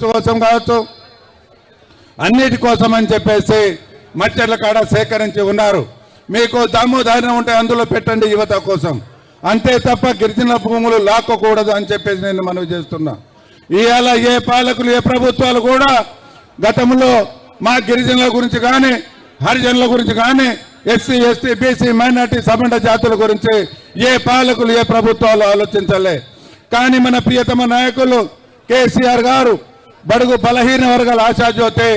కోసం కావచ్చు. అన్నిటి కోసం అని చెప్పేసి మచ్చర్ల కాడ సేకరించి ఉన్నారు. మీకు దమ్ము ధైర్యం ఉంటే అందులో పెట్టండి యువత కోసం. అంతే తప్ప గిరిజన భూములు లాక్కకూడదు అని చెప్పేసి నేను మనవి చేస్తున్నా. ఇవాళ ఏ పాలకులు ఏ ప్రభుత్వాలు కూడా గతంలో మా గిరిజనుల గురించి కానీ హరిజనుల గురించి కానీ ఎస్సీ ఎస్టీ బీసీ మైనార్టీ సమండ జాతుల గురించి ఏ పాలకులు ఏ ప్రభుత్వాలు ఆలోచించలే. కానీ మన ప్రియతమ నాయకులు కేసీఆర్ గారు బడుగు బలహీన వర్గాల ఆశాజ్యోతి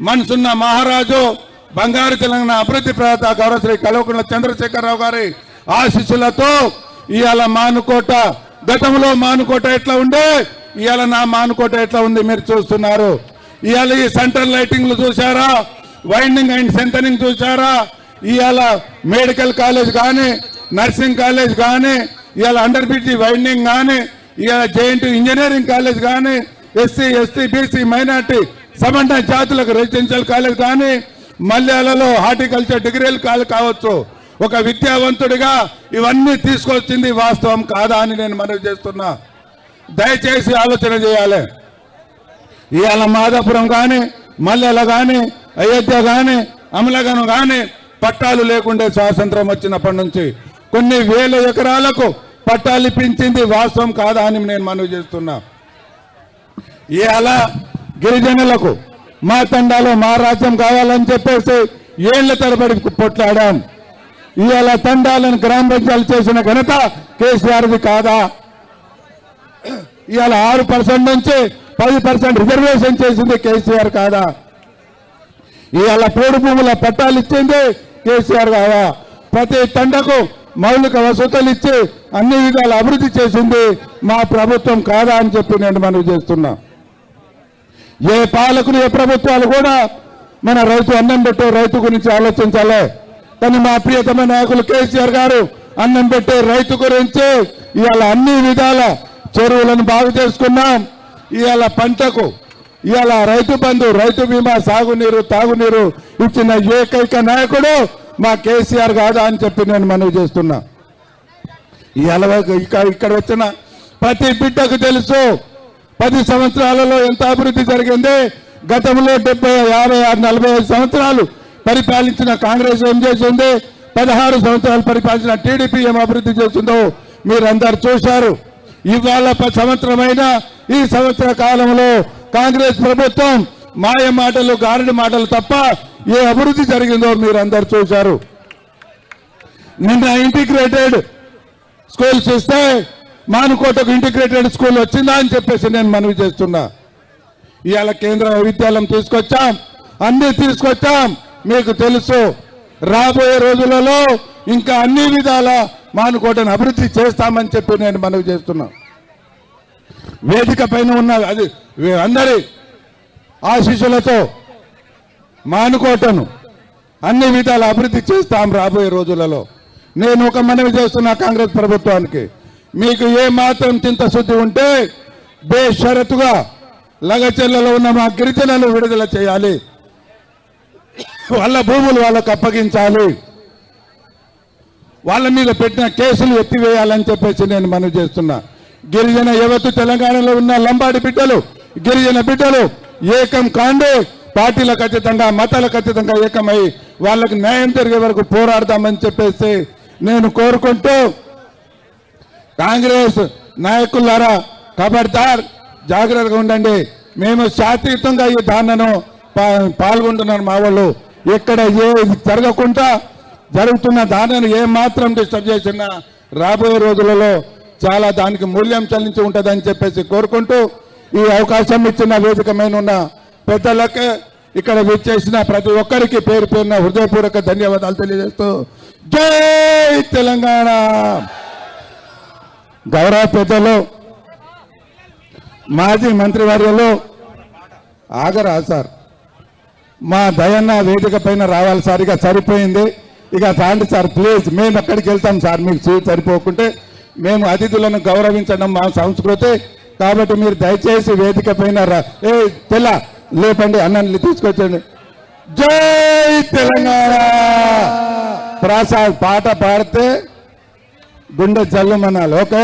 మనసున్న మహారాజు బంగారు తెలంగాణ అభివృద్ధి ప్రదాత గౌరవశ్రీ కల్వకుంట్ల చంద్రశేఖరరావు గారి ఆశీస్సులతో ఇవాళ మానుకోట గతంలో మానుకోట ఎట్లా ఉండే ఇవాళ నా మానుకోట ఎట్లా ఉంది మీరు చూస్తున్నారు. ఇవాళ ఈ సెంట్రల్ లైటింగ్లు చూసారా వైండింగ్ అండ్ సెంటరింగ్ చూసారా ఇవాళ మెడికల్ కాలేజ్ కానీ నర్సింగ్ కాలేజ్ కానీ ఇవాళ అండర్ బ్రిడ్జి వైండింగ్ కానీ ఇవాళ జేఎన్టీ ఇంజనీరింగ్ కాలేజ్ కానీ ఎస్సీ ఎస్టీ బీసీ మైనార్టీ సమంట జాతులకు రెసిడెన్షియల్ కాలేజ్ కానీ మల్యాలలో హార్టికల్చర్ డిగ్రీలు కాదు కావచ్చు. ఒక విద్యావంతుడిగా ఇవన్నీ తీసుకొచ్చింది వాస్తవం కాదా అని నేను మనవి చేస్తున్నా. దయచేసి ఆలోచన చేయాలి. ఇవాళ మాదాపురం కానీ మల్లెల కానీ అయోధ్య కానీ అమలగనం కానీ పట్టాలు లేకుండే స్వాతంత్రం వచ్చినప్పటి నుంచి కొన్ని వేల ఎకరాలకు పట్టాలు ఇప్పించింది వాస్తవం కాదా అని నేను మనవి చేస్తున్నా. ఇవాళ గిరిజనులకు మా తండాలో మా రాజ్యం కావాలని చెప్పేసి ఏళ్ళ తరబడి పొట్లాడాం ఇవాళ తండాలను గ్రామ పంచాయతీలు చేసిన ఘనత కేసీఆర్ది కాదా? ఇవాళ ఆరు పర్సెంట్ నుంచి పది పర్సెంట్ రిజర్వేషన్ చేసింది కేసీఆర్ కాదా? ఇవాళ పోడు భూముల పట్టాలు ఇచ్చింది కేసీఆర్ కాదా? ప్రతి తండకు మౌలిక వసతులు ఇచ్చి అన్ని విధాలు అభివృద్ధి చేసింది మా ప్రభుత్వం కాదా అని చెప్పి నేను మనవి చేస్తున్నా. ఏ పాలకులు ఏ ప్రభుత్వాలు కూడా మన రైతు అన్నం పెట్టే రైతు గురించి ఆలోచించాలి. కానీ మా ప్రియతమ నాయకులు కేసీఆర్ గారు అన్నం పెట్టే రైతు గురించి ఇవాళ అన్ని విధాల చెరువులను బాగు చేసుకున్నాం. ఇవాళ పంటకు ఇవాళ రైతు బంధు రైతు బీమా సాగునీరు తాగునీరు ఇచ్చిన ఏకైక నాయకుడు మా కేసీఆర్ కాదా అని చెప్పి నేను మనవి చేస్తున్నా. ఇవాళ ఇక్కడ ఇక్కడ వచ్చిన ప్రతి బిడ్డకు తెలుసు పది సంవత్సరాలలో ఎంత అభివృద్ధి జరిగింది? గతంలో డెబ్బై యాభై ఆరు నలభై ఐదు సంవత్సరాలు పరిపాలించిన కాంగ్రెస్ ఏం చేసింది? పదహారు సంవత్సరాలు పరిపాలించిన టీడీపీ ఏం అభివృద్ధి చేసిందో మీరందరు చూశారు. ఇవాళ సంవత్సరమైన ఈ సంవత్సర కాలంలో కాంగ్రెస్ ప్రభుత్వం మాయ మాటలు గారడి మాటలు తప్ప ఏ అభివృద్ధి జరిగిందో మీరందరు చూశారు. నిన్న ఇంటిగ్రేటెడ్ స్కూల్స్ ఇస్తే మానుకోటకు ఇంటిగ్రేటెడ్ స్కూల్ వచ్చిందా అని చెప్పేసి నేను మనవి చేస్తున్నా. ఇవాళ కేంద్ర విద్యాలయం తీసుకొచ్చాం అన్ని తీసుకొచ్చాం. మీకు తెలుసు రాబోయే రోజులలో ఇంకా అన్ని విధాల మానుకోటను అభివృద్ధి చేస్తామని చెప్పి నేను మనవి చేస్తున్నా. వేదిక పైన ఉన్న అది అందరి ఆశీస్సులతో మానుకోటను అన్ని విధాల అభివృద్ధి చేస్తాం రాబోయే రోజులలో. నేను ఒక మనవి చేస్తున్నా కాంగ్రెస్ ప్రభుత్వానికి. మీకు ఏ మాత్రం చింతశుద్ధి ఉంటే బేషరతుగా లగచెల్లలో ఉన్న మా గిరిజనులు విడుదల చేయాలి. వాళ్ళ భూములు వాళ్ళకు అప్పగించాలి. వాళ్ళ మీద పెట్టిన కేసులు ఎత్తివేయాలని చెప్పేసి నేను మనవి చేస్తున్నా. గిరిజన యువత తెలంగాణలో ఉన్న లంబాడి బిడ్డలు గిరిజన బిడ్డలు ఏకం కాండే పార్టీలకు ఖచ్చితంగా మతాలకు ఖచ్చితంగా ఏకమై వాళ్ళకు న్యాయం జరిగే వరకు పోరాడదామని చెప్పేసి నేను కోరుకుంటూ కాంగ్రెస్ నాయకులారా కబడ్దార్ జాగ్రత్తగా ఉండండి. మేము శాంతియుతంగా ఈ దాన్నను పాల్గొంటున్నాను మా వాళ్ళు. ఇక్కడ ఏ జరగకుండా జరుగుతున్న దానిని ఏ మాత్రం డిస్టర్బ్ చేసినా రాబోయే రోజులలో చాలా దానికి మూల్యం చెల్లించి ఉంటుందని చెప్పేసి కోరుకుంటూ ఈ అవకాశం ఇచ్చిన వేదికమైన ఉన్న పెద్దలకు ఇక్కడ విచ్చేసిన ప్రతి ఒక్కరికి పేరు పేరున హృదయపూర్వక ధన్యవాదాలు తెలియజేస్తూ జై తెలంగాణ! గౌరవ పెద్దలు మాజీ మంత్రివర్యులు ఆగరా సార్. మా దయన్న వేదిక పైన రావాలి సార్. ఇక సరిపోయింది. ఇక రాండి సార్ ప్లీజ్. మేము ఎక్కడికి వెళ్తాం సార్? మీకు చూసి సరిపోకుంటే మేము అతిథులను గౌరవించడం మా సంస్కృతి. కాబట్టి మీరు దయచేసి వేదిక పైన రా. ఏ తెల్ల లేపండి అన్నని తీసుకొచ్చండి. జై తెలంగాణ! ప్రసాద్ పాట పాడితే గుండె జల్లుమనాలి ఓకే?